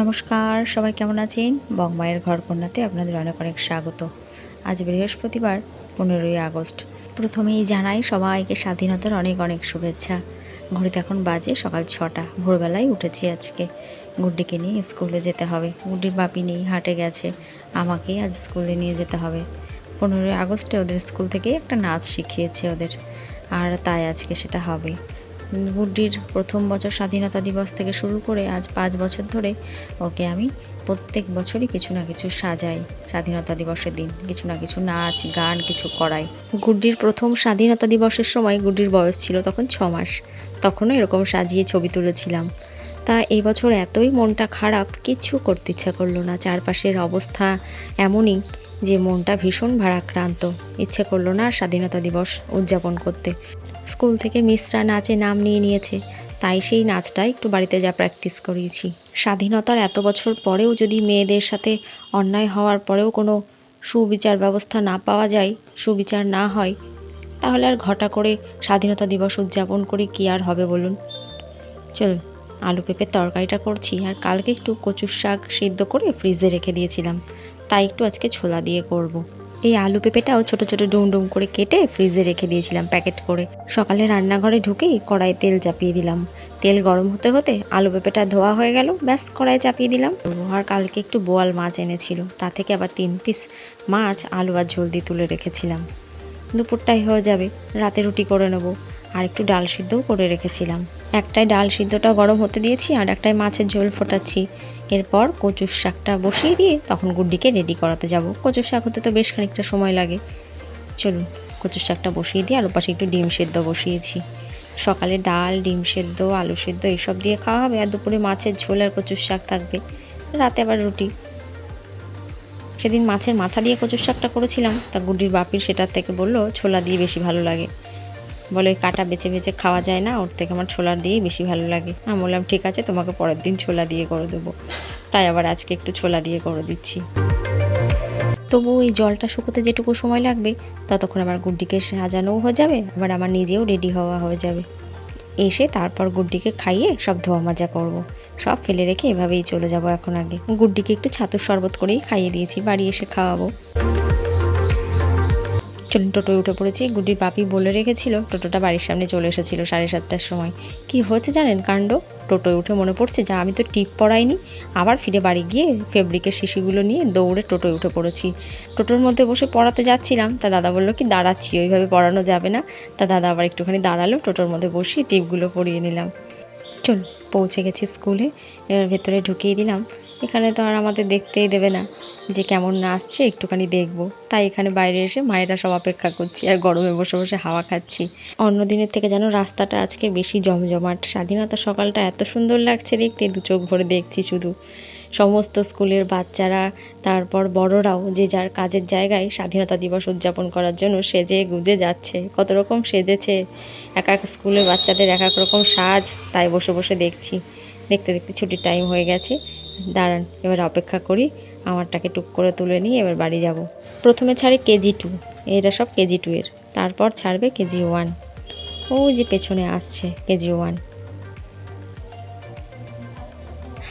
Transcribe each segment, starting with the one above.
নমস্কার, সবাই কেমন আছেন? বংমায়ের ঘর কন্যাতে আপনাদের অনেক অনেক স্বাগত। আজ বৃহস্পতিবার, পনেরোই আগস্ট। প্রথমেই জানাই সবাইকে স্বাধীনতার অনেক অনেক শুভেচ্ছা। ঘড়িতে এখন বাজে সকাল ছটা। ভোরবেলায় উঠেছি আজকে। গুড্ডিকে নিয়ে স্কুলে যেতে হবে। গুড্ডির বাপি নেই, হাটে গেছে। আমাকেই আজ স্কুলে নিয়ে যেতে হবে। পনেরোই আগস্টে ওদের স্কুল থেকে একটা নাচ শিখিয়েছে ওদের। আর তাই আজকে সেটা হবে। গুড্ডির প্রথম বছর স্বাধীনতা দিবস থেকে শুরু করে আজ পাঁচ বছর ধরে ওকে আমি প্রত্যেক বছরই কিছু না কিছু সাজাই। স্বাধীনতা দিবসের দিন কিছু না কিছু নাচ, গান কিছু করাই। গুড্ডির প্রথম স্বাধীনতা দিবসের সময় গুড্ডির বয়স ছিল তখন ছ মাস। তখনও এরকম সাজিয়ে ছবি তুলেছিলাম। তা এই বছর এতই মনটা খারাপ, কিচ্ছু করতে ইচ্ছা করল না। চারপাশের অবস্থা এমনই যে মনটা ভীষণ ভারাক্রান্ত। ইচ্ছে করল না স্বাধীনতা দিবস উদযাপন করতে। স্কুল থেকে মিসরা নাচে নাম নিয়ে নিয়েছে। তাই সেই নাচটা একটু বাড়িতে যা প্র্যাকটিস করিয়েছি। স্বাধীনতার এত বছর পরেও যদি মেয়েদের সাথে অন্যায় হওয়ার পরেও কোনো সুবিচার ব্যবস্থা না পাওয়া যায়, সুবিচার না হয়, তাহলে আর ঘটা করে স্বাধীনতা দিবস উদযাপন করে কি আর হবে বলুন? চলুন। আলু পেঁপের তরকারিটা করছি আর কালকে একটু কচুর শাক সিদ্ধ করে ফ্রিজে রেখে দিয়েছিলাম। তাই একটু আজকে ছোলা দিয়ে করব। এই আলু পেঁপেটাও ছোট ছোট ডুম ডুম করে কেটে ফ্রিজে রেখে দিয়েছিলাম প্যাকেট করে। সকালে রান্নাঘরে ঢুকেই কড়াই তেল চাপিয়ে দিলাম। তেল গরম হতে হতে আলু পেঁপেটা ধোয়া হয়ে গেল, ব্যাস কড়াই চাপিয়ে দিলাম। আর কালকে একটু বোয়াল মাছ এনেছিল, তা থেকে আবার তিন পিস মাছ, আলু আর ঝোল দিয়ে তুলে রেখেছিলাম। দুপুরটাই হয়ে যাবে, রাতে রুটি করে নেব। আর একটু ডাল সিদ্ধও করে রেখেছিলাম। একটাই ডাল সিদ্ধটা গরম হতে দিয়েছি আর একটাই মাছের ঝোল ফোটাচ্ছি। এরপর কচুর শাকটা বসিয়ে দিয়ে তখন গুড্ডিকে রেডি করাতে যাব। কচুর শাক হতে তো বেশ খানিকটা সময় লাগে। চলুন, কচুর শাকটা বসিয়ে দিয়ে আর ওপাশে একটু ডিম সেদ্ধ বসিয়েছি। সকালে ডাল, ডিম সেদ্ধ, আলু সেদ্ধ এইসব দিয়ে খাওয়া হবে আর দুপুরে মাছের ঝোল আর কচুর শাক থাকবে। রাতে আবার রুটি। সেদিন মাছের মাথা দিয়ে কচুর শাকটা করেছিলাম, তা গুড্ডির বাপির সেটার থেকে বলল, ছোলা দিয়ে বেশি ভালো লাগে। বলে কাটা বেছে বেছে খাওয়া যায় না, ওর থেকে আমার ছোলার দিয়েই বেশি ভালো লাগে। আমি বললাম, ঠিক আছে, তোমাকে পরের দিন ছোলা দিয়ে করে দেবো। তাই আবার আজকে একটু ছোলা দিয়ে করে দিচ্ছি। তবু ওই জলটা শুকোতে যেটুকু সময় লাগবে, ততক্ষণ আমার গুড্ডিকে সাজানোও হয়ে যাবে, আবার আমার নিজেও রেডি হওয়া হয়ে যাবে। এসে তারপর গুড্ডিকে খাইয়ে সব ধোয়া মাজা করব। সব ফেলে রেখে এভাবেই চলে যাব এখন আগে। গুড্ডিকে একটু ছাতুর শরবত করেই খাইয়ে দিয়েছি, বাড়ি এসে খাওয়াবো। টোটোয় উঠে পড়েছি। গুডির বাপি বলে রেখেছিল, টোটোটা বাড়ির সামনে চলে এসেছিল সাড়ে সাতটার সময়। কি হয়েছে জানেন কাণ্ড? টোটোয় উঠে মনে পড়ছে, যা, আমি তো টিপ পড়াইনি আবার ফিরে বাড়ি গিয়ে ফেব্রিকের শিশিগুলো নিয়ে দৌড়ে টোটোয় উঠে পড়েছি। টোটোর মধ্যে বসে পড়াতে যাচ্ছিলাম। তা দাদা বলল, কি দাঁড়াচ্ছি, ওইভাবে পড়ানো যাবে না। তা দাদা আবার একটুখানি দাঁড়াল, টোটোর মধ্যে বসিয়ে টিপগুলো পরিয়ে নিলাম। চল, পৌঁছে গেছি স্কুলে। এবার ভেতরে ঢুকিয়ে দিলাম। এখানে তো আর আমাদের দেখতেই দেবে না। যে কেমন নাচছে একটুখানি দেখব। তাই এখানে বাইরে এসে মায়েরা সব অপেক্ষা করছি আর গরমে বসে বসে হাওয়া খাচ্ছি। অন্য দিনের থেকে যেন রাস্তাটা আজকে বেশি জমজমাট। স্বাধীনতা সকালটা এত সুন্দর লাগছে দেখতে, দু চোখ ভরে দেখছি শুধু। সমস্ত স্কুলের বাচ্চারা, তারপর বড়রাও যে যার কাজের জায়গায় স্বাধীনতা দিবস উদযাপন করার জন্য সেজে গুজে যাচ্ছে। কত রকম সেজেছে। এক এক স্কুলের বাচ্চাদের এক এক রকম সাজ, তাই বসে বসে দেখছি। দেখতে দেখতে ছুটির টাইম হয়ে গেছে। দাঁড়ান, এবার অপেক্ষা করি। আমারটাকে টুক করে তুলে নিয়ে এবার বাড়ি যাব। প্রথমে ছাড়ে কেজি টু, এটা সব কেজি টু এর। তারপর ছাড়বে কেজি ওয়ান। ও যে পেছনে আসছে কেজি ওয়ান।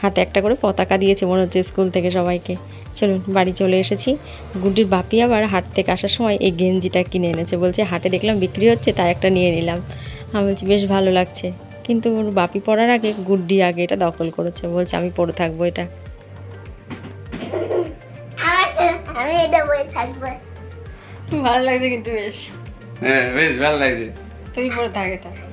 হাতে একটা করে পতাকা দিয়েছে মনে হচ্ছে স্কুল থেকে সবাইকে। চলুন, বাড়ি চলে এসেছি। গুড্ডির বাপি আবার হাট থেকে আসার সময় এই গেঞ্জিটা কিনে এনেছে। বলছে, হাটে দেখলাম বিক্রি হচ্ছে, তাই একটা নিয়ে নিলাম। আমি বলছি, বেশ ভালো লাগছে। কিন্তু ওর বাপি পড়ার আগে গুড্ডি আগে এটা দখল করেছে। বলছে, আমি পড়ে থাকব এটা। আমি এটা থাকব। ভালো লাগছে কিন্তু বেশ। হ্যাঁ বেশ ভালো লাগছে। তুই পড়ে থাক আসি।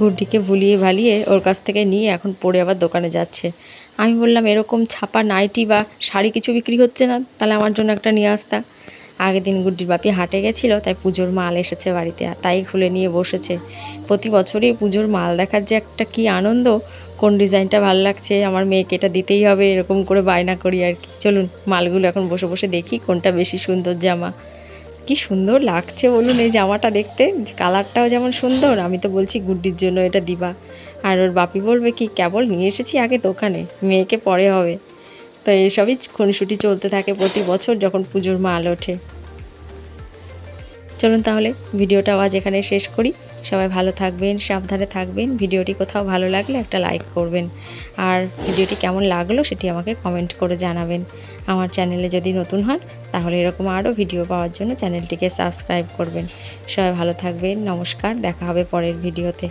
গুড্ডিকে ভুলিয়ে ভালিয়ে ওর কাছ থেকে নিয়ে এখন পরে আবার দোকানে যাচ্ছে। আমি বললাম এরকম ছাপা নাইটি বা শাড়ি কিছু বিক্রি হচ্ছে না? তাহলে আমার জন্য একটা নিয়ে আসতা। আগের দিন গুড্ডির বাপি হাটে গেছিল, তাই পুজোর মাল এসেছে বাড়িতে আর তাই খুলে নিয়ে বসেছে। প্রতি বছরই পুজোর মাল দেখার যে একটা কি আনন্দ, কোন ডিজাইনটা ভালো লাগছে, আমার মেয়েকে এটা দিতেই হবে, এরকম করে বায়না করি আর কি। চলুন, মালগুলো এখন বসে বসে দেখি কোনটা বেশি সুন্দর জামা। কি সুন্দর লাগছে বলুন এই জামাটা দেখতে কালারটাও যেমন সুন্দর, আমি তো বলছি গুড্ডির জন্য এটা দিবা। আর ওর বাপি বলবে কি, কেবল নিয়ে এসেছি আগে দোকানে, মেয়েকে পরে হবে। তো এইসবই খুনসুটি চলতে থাকে প্রতি বছর যখন পুজোর মাল ওঠে। চলুন তাহলে ভিডিওটাও আজ এখানে শেষ করি। সবাই ভালো থাকবেন, সাবধানে থাকবেন। ভিডিওটি কোথাও ভালো লাগলে একটা লাইক করবেন। আর ভিডিওটি কেমন লাগল সেটি আমাকে কমেন্ট করে জানাবেন। আমার চ্যানেলে যদি নতুন হন, তাহলে এরকম আরও ভিডিও পাওয়ার জন্য চ্যানেলটিকে সাবস্ক্রাইব করবেন। সবাই ভালো থাকবেন, নমস্কার, দেখা হবে পরের ভিডিওতে